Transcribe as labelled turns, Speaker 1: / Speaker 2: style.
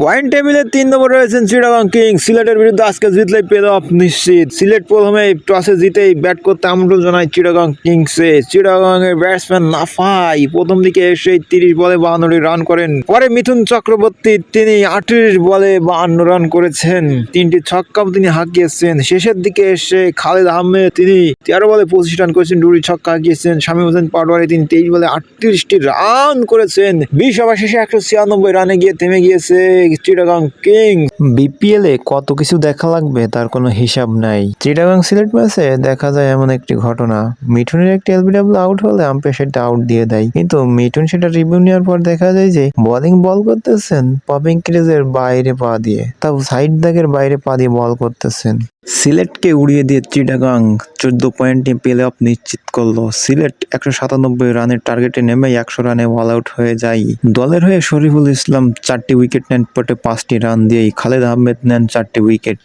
Speaker 1: Point টেবিলে তিন নম্বরে রয়েছেন চিটাগং কিংস সিলেটের বিরুদ্ধে আজকে জিতলে পেল অফ নিশ্চিত। সিলেট প্রথমে টসে জিতেই ব্যাট করতে আমন্ত্রণ জানায় চিটাগং কিংসে চিটাগং এর ব্যাটসম্যান নাফাই প্রথম দিকে এসে তিরিশ বলে বাহান্নটি রান করেন। পরে মিথুন চক্রবর্তী তিনি আটত্রিশ বলে বাহান্ন রান করেছেন। তিনটি ছক্কাও তিনি হাঁকিয়েছেন। শেষের দিকে এসে খালেদ আহমেদ তিনি তেরো বলে পঁচিশ রান করেছেন, দুটি ছক্কা হাঁকিয়েছেন। শামীম হোসেন পাটোয়ারি তিনি তেইশ বলে আটত্রিশটি রান করেছেন। বিশ ওভার শেষে একশো ছিয়ানব্বই রানে গিয়ে থেমে গিয়েছে চিটাগাং কিং বিপিএল এ কত কিছু দেখা লাগবে তার কোনো হিসাব নাই। চিটাগাং সিলেট ম্যাচে দেখা যায় এমন একটি ঘটনা। মিঠুনের একটি এলবিডব্লিউ আউট হলে আম্পায়ার সেটা আউট দিয়ে দেয়। কিন্তু মিঠুন সেটা রিভিউ নেওয়ার পর দেখা যায় যে বোলিং বল করতেছেন পপিং ক্রিজের বাইরে পা দিয়ে। তাও সাইড দাগের বাইরে পা দিয়ে বল করতেছেন। সিলেটকে উড়িয়ে দিয়ে চিটাগাং চোদ্দ পয়েন্ট পয়েন্টে প্লে অফ নিশ্চিত করল। সিলেট একশো সাতানব্বই রানের টার্গেটে নেমে একশো রানে অল আউট হয়ে যায়। দলের হয়ে শরীফুল ইসলাম চারটি উইকেট নেন পটে পাঁচটি রান দিয়েই খালেদ আহমেদ নেন চারটি উইকেট।